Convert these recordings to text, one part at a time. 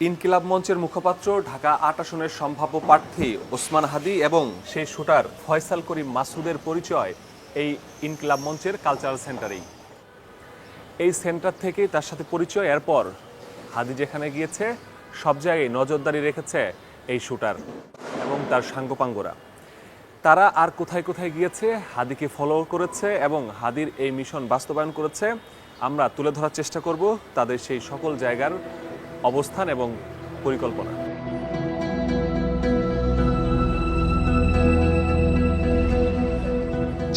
ইনকিলাব মঞ্চের মুখপাত্র, ঢাকা আট আসনের সম্ভাব্য প্রার্থী ওসমান হাদি এবং সেই শুটার ফয়সাল করিম মাসুদের পরিচয় এই ইনকিলাব মঞ্চের কালচারাল সেন্টারেই। এই সেন্টার থেকে তার সাথে পরিচয় এরপর হাদি যেখানে গিয়েছে, সব জায়গায় নজরদারি রেখেছে এই শুটার এবং তার সাঙ্গপাঙ্গরা। তারা আর কোথায় কোথায় গিয়েছে, হাদিকে ফলো করেছে এবং হাদির এই মিশন বাস্তবায়ন করেছে, আমরা তুলে ধরার চেষ্টা করব তাদের সেই সকল জায়গার অবস্থান এবং পরিকল্পনা।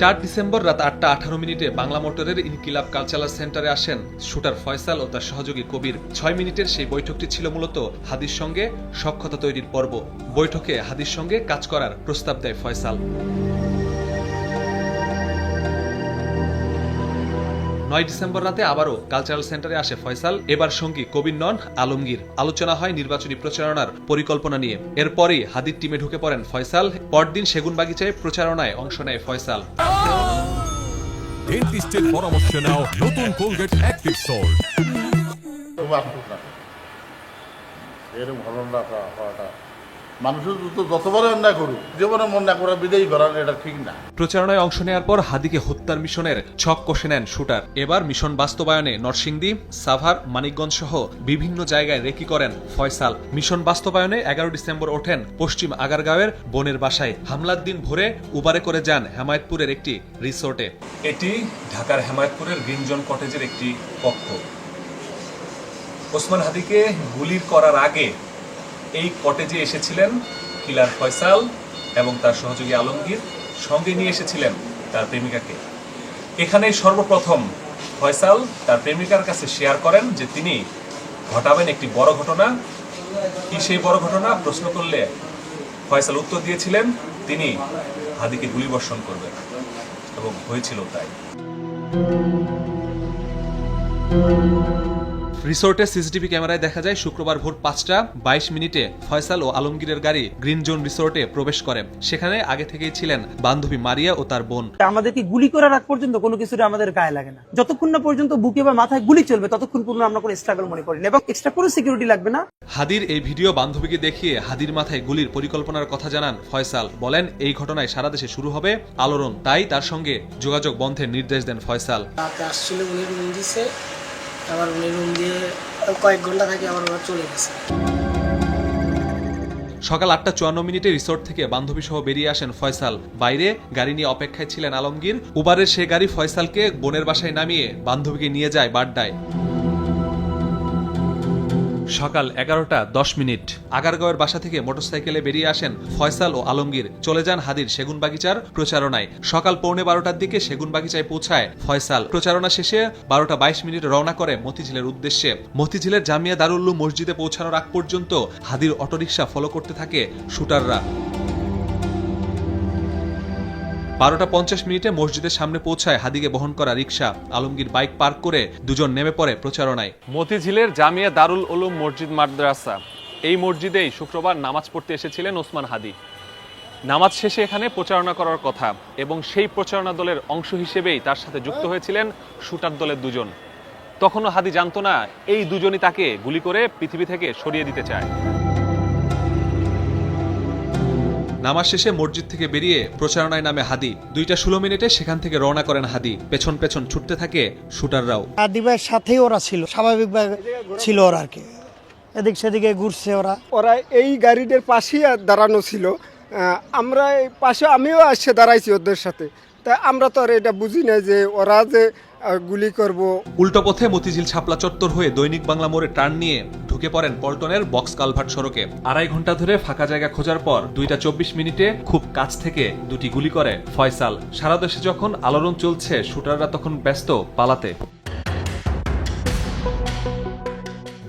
চার ডিসেম্বর রাত আটটা আঠারো মিনিটে বাংলা মোটরের ইনকিলাব কালচারাল সেন্টারে আসেন শুটার ফয়সাল ও তার সহযোগী কবির। ছয় মিনিটের সেই বৈঠকটি ছিল মূলত হাদির সঙ্গে সক্ষতা তৈরির পর্ব। বৈঠকে হাদির সঙ্গে কাজ করার প্রস্তাব দেয় ফয়সাল। নয় ডিসেম্বর রাতে আবারও কালচারাল সেন্টারে আসে ফয়সাল এবার সঙ্গী কবির নন আলমগীর। আলোচনা হয় নির্বাচনী প্রচারণার পরিকল্পনা নিয়ে। এরপরই হাদির টিমে ঢুকে পড়েন ফয়সাল। পরদিন সেগুনবাগিচায় প্রচারণায় অংশ নেয় ফয়সাল। ডেন্টিস্টের পরামর্শ নাও নতুন কোলগেট অ্যাক্টিভ সল্ট এরকম ঘটনা হওয়াটা মানুষের তো যতবারই অন্যায় করুক জীবনে মন না করা বিদেয়ী করার এটা ঠিক না। প্রচারণায় অংশ নেওয়ার পর হাদিকে হত্যার মিশনের ছক কষে নেন শুটার। এবার মিশন বাস্তবায়নে নরসিংদী সাভার মানিকগঞ্জ সহ বিভিন্ন জায়গায় রেকি করেন ফয়সাল। মিশন বাস্তবায়নে এগারো ডিসেম্বর ওঠেন পশ্চিম আগারগাঁওয়ের বোনের বাসায়। হামলার দিন ভোরে উবারে করে যান হেমায়তপুরের একটি রিসোর্টে। এটি ঢাকার হেমায়তপুরের গ্রিনজন কটেজের একটি কক্ষ। ওসমান হাদিকে গুলির করার আগে এই কটেজে এসেছিলেন কিলার ফয়সাল এবং তার সহযোগী আলমগীর। সঙ্গে নিয়ে এসেছিলেন তার প্রেমিকাকে। এখানে সর্বপ্রথম ফয়সাল তার প্রেমিকার কাছে শেয়ার করেন যে তিনি ঘটাবেন একটি বড় ঘটনা। কি সেই বড় ঘটনা? প্রশ্ন করলে ফয়সাল উত্তর দিয়েছিলেন, তিনি হাদিকে গুলিবর্ষণ করবেন। এবং হয়েছিল তাই। রিসোর্টের সিসিটিভি ক্যামেরায় দেখা যায় শুক্রবার ভোর পাঁচটা বাইশ মিনিটে ফয়সাল ও আলমগীরের গাড়ি গ্রিন জোন রিসোর্টে প্রবেশ করে। সেখানে আগে থেকেই ছিলেন বান্ধবী মারিয়া ও তার বোন। আমাদেরকে গুলি করার আগ পর্যন্ত কোনো কিছুর আমাদের গায়ে লাগে না। যতক্ষণ না পর্যন্ত বুকে বা মাথায় গুলি চলবে ততক্ষণ পর্যন্ত আমরা কোনো স্ট্রাগল মনে করি না এবং এক্সট্রা কোনো সিকিউরিটি লাগবে না। হাদির এই ভিডিও বান্ধবীকে দেখিয়ে হাদির মাথায় গুলির পরিকল্পনার কথা জানান ফয়সাল। বলেন এই ঘটনায় সারা দেশে শুরু হবে আলোড়ন। তাই তার সঙ্গে যোগাযোগ বন্ধের নির্দেশ দেন ফয়সাল। রাতে আসছিল উনি আবার উনি রুম দিয়ে কয়েক ঘণ্টা থাকে আবার ওরা চলে গেছে। সকাল আটটা চুয়ান্ন মিনিটে রিসোর্ট থেকে বান্ধবী সহ বেরিয়ে আসেন ফয়সাল। বাইরে গাড়ি নিয়ে অপেক্ষায় ছিলেন আলমগীর। উবারের সে গাড়ি ফয়সালকে বোনের বাসায় নামিয়ে বান্ধবীকে নিয়ে যায় বাড্ডায়। সকাল এগারোটা দশ মিনিট। আগারগাঁওয়ের বাসা থেকে মোটরসাইকেলে বেরিয়ে আসেন ফয়সাল ও আলমগীর। চলে যান হাদির সেগুন বাগিচার প্রচারণায়। সকাল পৌনে বারোটার দিকে সেগুন বাগিচায় পৌঁছায় ফয়সাল। প্রচারণা শেষে বারোটা বাইশ মিনিট রওনা করে মতিঝিলের উদ্দেশ্যে। মতিঝিলের জামিয়া দারুল্লু মসজিদে পৌঁছানোর আগ পর্যন্ত হাদির অটোরিকশা ফলো করতে থাকে শুটাররা। বারোটা পঞ্চাশ মিনিটে মসজিদের সামনে পৌঁছায় হাদিকে বহন করা রিক্সা আলমগীর বাইক পার্ক করে দুজন নেমে পড়ে প্রচারণায়। মতিঝিলের জামিয়া দারুল উলুম মসজিদ মাদ্রাসা। এই মসজিদেই শুক্রবার নামাজ পড়তে এসেছিলেন ওসমান হাদি। নামাজ শেষে এখানে প্রচারণা করার কথা এবং সেই প্রচারণা দলের অংশ হিসেবেই তার সাথে যুক্ত হয়েছিলেন শুটার দলের দুজন। তখনও হাদি জানতো না, এই দুজনই তাকে গুলি করে পৃথিবী থেকে সরিয়ে দিতে চায়। নামাজ শেষে মসজিদ থেকে বেরিয়ে প্রচারণায় নামে হাদি। দুইটা ষোলো মিনিটে সেখান থেকে রওনা করেন হাদি। পেছন পেছন ছুটতে থাকে শুটাররাও। আদিবাইয়ের সাথেই ওরা ছিল। স্বাভাবিকভাবে ছিল ওরা আর কি। এদিক সেদিকে ঘুরছে ওরা। ওরা এই গাড়িটার পাশেই আর দাঁড়ানো ছিল। আমরা এই পাশে আমিও আসছে দাঁড়াইছি ওদের সাথে। তা আমরা তো আর এটা বুঝি না যে ওরা যে গুলি করব। উল্টো পথে মতিঝিল ছাপলা চত্বর হয়ে দৈনিক বাংলা মোড়ে টার্ন নিয়ে ঢুকে পড়েন পল্টনের বক্স কালভার্ট সড়কে। আড়াই ঘণ্টা ধরে ফাঁকা জায়গা খোঁজার পর দুইটা চব্বিশ মিনিটে খুব কাছ থেকে দুটি গুলি করে ফয়সাল। সারা দেশে যখন আলোড়ন চলছে, শুটাররা তখন ব্যস্ত পালাতে।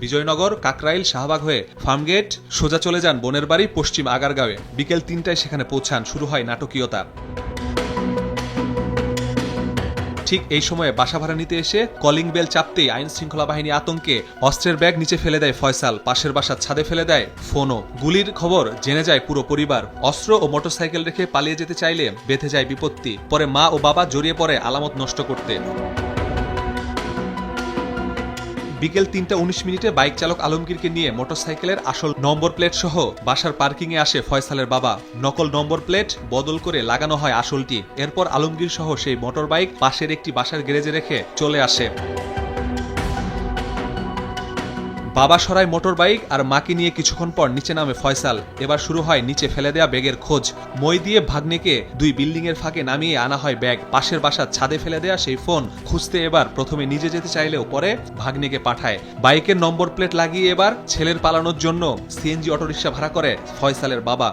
বিজয়নগর, কাকরাইল, শাহবাগ হয়ে ফার্মগেট সোজা চলে যান বোনের বাড়ি পশ্চিম আগারগাঁওয়ে। বিকেল তিনটায় সেখানে পৌঁছান, শুরু হয় নাটকীয়তা। ঠিক এই সময়ে বাসা ভাড়া নিতে এসে কলিং বেল চাপতেই আইন শৃঙ্খলা বাহিনী আতঙ্কে অস্ত্রের ব্যাগ নিচে ফেলে দেয় ফয়সাল, পাশের বাসার ছাদে ফেলে দেয় ফোনও। গুলির খবর জেনে যায় পুরো পরিবার। অস্ত্র ও মোটরসাইকেল রেখে পালিয়ে যেতে চাইলে বেঁধে যায় বিপত্তি। পরে মা ও বাবা জড়িয়ে পড়ে আলামত নষ্ট করতে। বিকেল তিনটা উনিশ মিনিটে বাইক চালক আলমগীরকে নিয়ে মোটরসাইকেলের আসল নম্বর প্লেট সহ বাসার পার্কিংয়ে আসে ফয়সালের বাবা। নকল নম্বর প্লেট বদল করে লাগানো হয় আসলটি। এরপর আলমগীর সহ সেই মোটর বাইক পাশের একটি বাসার গ্যারেজে রেখে চলে আসে। বাবা সরাই মোটর বাইক আর মাকে নিয়ে কিছুক্ষণ পর নিচে নামে ফয়সাল। এবার শুরু হয় নিচে ফেলে দেয়া ব্যাগের খোঁজ। মই দিয়ে ভাগ্নেকে দুই বিল্ডিং এর ফাঁকে নামিয়ে আনা হয় ব্যাগ। পাশের বাসার ছাদে ফেলে দেয়া সেই ফোন খুঁজতে এবার প্রথমে নিজে যেতে চাইলেও পরে ভাগ্নেকে পাঠায়। বাইকের নম্বর প্লেট লাগিয়ে এবার ছেলের পালানোর জন্য সিএনজি অটোরিকশা ভাড়া করে ফয়সালের বাবা।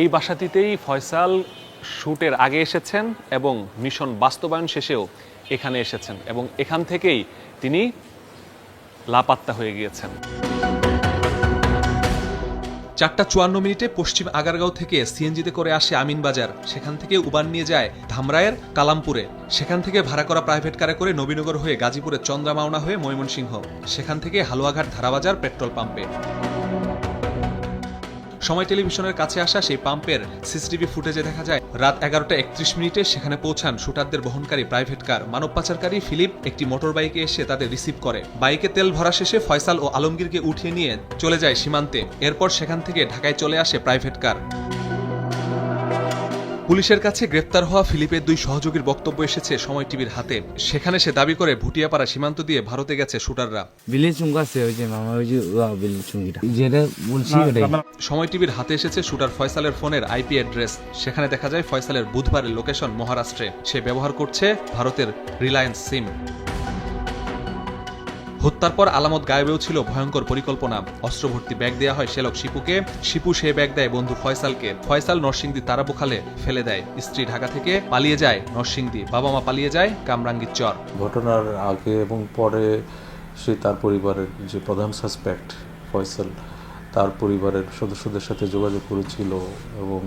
এই বাসাটিতেই ফয়সাল শুটের আগে এসেছেন এবং মিশন বাস্তবায়ন শেষেও এখানে এসেছেন এবং এখান থেকেই তিনি লাপাত্তা হয়ে গিয়েছেন। চারটা চুয়ান্ন মিনিটে পশ্চিম আগারগাঁও থেকে সিএনজিতে করে আসে আমিন বাজার সেখান থেকে উবান নিয়ে যায় ধামরায়ের কালামপুরে। সেখান থেকে ভাড়া করা প্রাইভেট কারে করে নবীনগর হয়ে গাজীপুরের চন্দ্রামাওনা হয়ে ময়মনসিংহ। সেখান থেকে হালুয়াঘাট ধারাবাজার পেট্রোল পাম্পে। সময় টেলিভিশনের কাছে আসা সেই পাম্পের সিসিটিভি ফুটেজে দেখা যায়, রাত এগারোটা একত্রিশ মিনিটে সেখানে পৌঁছান শুটারদের বহনকারী প্রাইভেট কার। মানব পাচারকারী ফিলিপ একটি মোটর বাইকে এসে তাদের রিসিভ করে। বাইকে তেল ভরা শেষে ফয়সাল ও আলমগীরকে উঠিয়ে নিয়ে চলে যায় সীমান্তে। এরপর সেখান থেকে ঢাকায় চলে আসে প্রাইভেট কার। পুলিশের কাছে গ্রেপ্তার হওয়া ফিলিপের দুই সহযোগীর বক্তব্য এসেছে সময় টিভির হাতে। সেখানে সে দাবি করে ভুটিয়াপাড়া সীমান্ত দিয়ে ভারতে গেছে শুটাররা। বিলের চুঙ্গা ওই যে মামা ওই যে বিলের চুঙ্গিটা। যেটা বলছি ওটাই। সময় টিভির হাতে এসেছে শুটার ফয়সালের ফোনের আইপি অ্যাড্রেস। সেখানে দেখা যায় ফয়সালের বুধবারের লোকেশন মহারাষ্ট্রে। সে ব্যবহার করছে ভারতের রিলায়েন্স সিম। হত্যার পর আলামত গায়েবেও ছিল ভয়ঙ্কর পরিকল্পনা। অস্ত্রভর্তি ব্যাগ দেয়া হয় শেলক শিপুকে। শিপু সে ব্যাগ দেয় বন্ধু ফয়সালকে। ফয়সাল নরসিংদী তারাপোখালে ফেলে দেয়। স্ত্রী ঢাকা থেকে পালিয়ে যায় নরসিংদী। বাবা মা পালিয়ে যায় কামরাঙ্গীর চর। ঘটনার আগে এবং পরে সে তার পরিবারের যে প্রধান সাসপেক্ট ফয়সাল তার পরিবারের সদস্যদের সাথে যোগাযোগ করেছিল এবং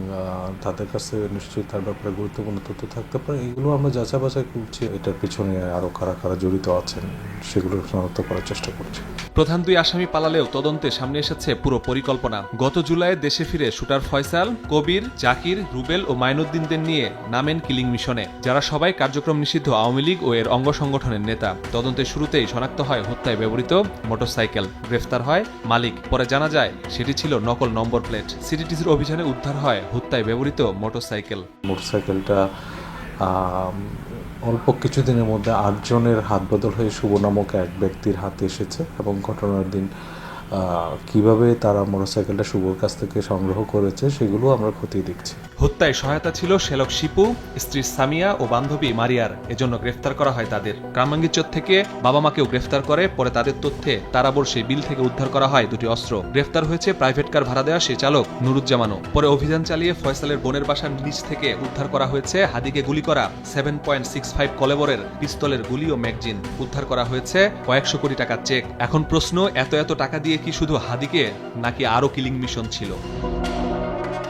তাদের কাছে নিশ্চয়ই তার ব্যাপারে গুরুত্বপূর্ণ তথ্য থাকতে পারে। এগুলো আমরা যাচাই বাছাই করছি। এটার পিছনে আরও কারা কারা জড়িত আছেন, সেগুলো শনাক্ত করার চেষ্টা করছি। প্রধান দুই আসামি পালালেও তদন্তে সামনে এসেছে পুরো পরিকল্পনা। গত জুলাইয়ে দেশে ফিরে শুটার ফয়সাল, কবির, জাকির, রুবেল ও মাইনুদ্দিনদের নিয়ে নামেন কিলিং মিশনে, যারা সবাই কার্যক্রম নিষিদ্ধ আওয়ামী লীগ ও এর অঙ্গ সংগঠনের নেতা। তদন্তের শুরুতেই শনাক্ত হয় হত্যায় ব্যবহৃত মোটরসাইকেল। গ্রেফতার হয় মালিক। পরে জানা যায় সেটি ছিল নকল নম্বর প্লেট। সিটিটিসির অভিযানে উদ্ধার হয়, হত্যায় ব্যবহৃত মোটরসাইকেল। মোটরসাইকেলটা অল্প কিছুদিনের মধ্যে আটজনের হাত বদল হয়ে শুভ নামক এক ব্যক্তির হাতে এসেছে এবং ঘটনার দিন কীভাবে তারা মোটরসাইকেলটা শুভর কাছ থেকে সংগ্রহ করেছে সেগুলো আমরা খতিয়ে দেখছি। হত্যায় সহায়তা ছিল শেলক শিপু, স্ত্রী সামিয়া ও বান্ধবী মারিয়ার। এজন্য গ্রেফতার করা হয় তাদের। গ্রামাঙ্গিচর থেকে বাবা মাকেও গ্রেফতার করে, পরে তাদের তথ্যে তারাবর সেই বিল থেকে উদ্ধার করা হয় দুটি অস্ত্র। গ্রেফতার হয়েছে প্রাইভেট কার ভাড়া দেওয়া সেই চালক নুরুজ্জামানও। পরে অভিযান চালিয়ে ফয়সালের বোনের বাসার নিচ থেকে উদ্ধার করা হয়েছে হাদিকে গুলি করা সেভেন পয়েন্ট সিক্স ফাইভ কলেবরের পিস্তলের গুলি ও ম্যাগজিন। উদ্ধার করা হয়েছে কয়েকশো কোটি টাকার চেক। এখন প্রশ্ন, এত এত টাকা দিয়ে কি শুধু হাদিকে নাকি আরও কিলিং মিশন ছিল?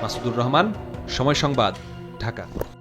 মাসুদুর রহমান সময় সংবাদ ঢাকা।